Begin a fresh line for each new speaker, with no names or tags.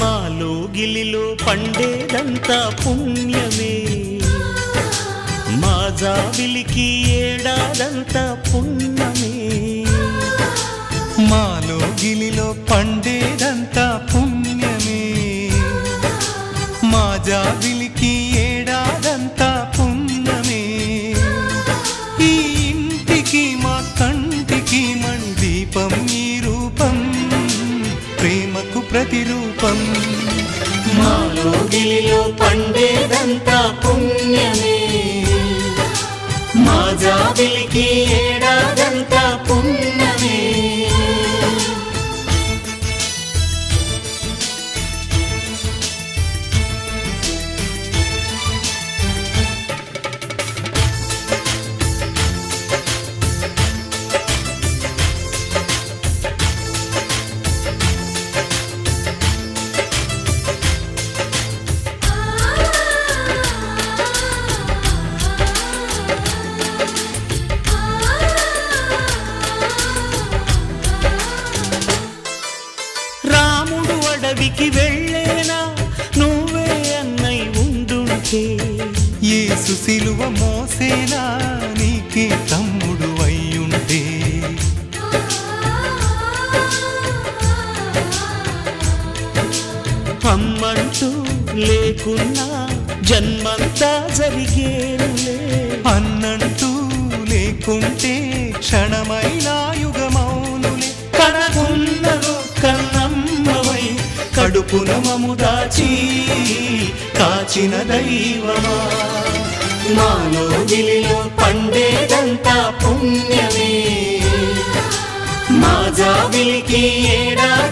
మాలో గిలిలో పండేదంతా పుణ్యమే. మా జాబిలికి ఏడాదంతా పుణ్యమే.
మాలో గిలిలో పండేదంతా పుణ్యమే. మా జాబిలికి ఏడాదంతా పుణ్యమే. ఈ ఇంటికి మా కంటికి మందీపం ఈ నీకు ప్రతిరూపం.
మాలో గిలిలో పండేదంతా అడవికి వెళ్ళేనా? నువ్వే అన్నై ఉండుంటే.
యేసు సిలువ మోసేనా నీకే తమ్ముడు అయ్యుంటే.
అమ్మంటూ లేకున్నా జన్మంతా జరిగేనులే.
అన్నంటూ లేకుంటే
కడుపున మము దాచి కాచిన దైవమా? మాలో గిలిలో పండేదంతా పుణ్యమే. మా జాబిలికి ఏడాది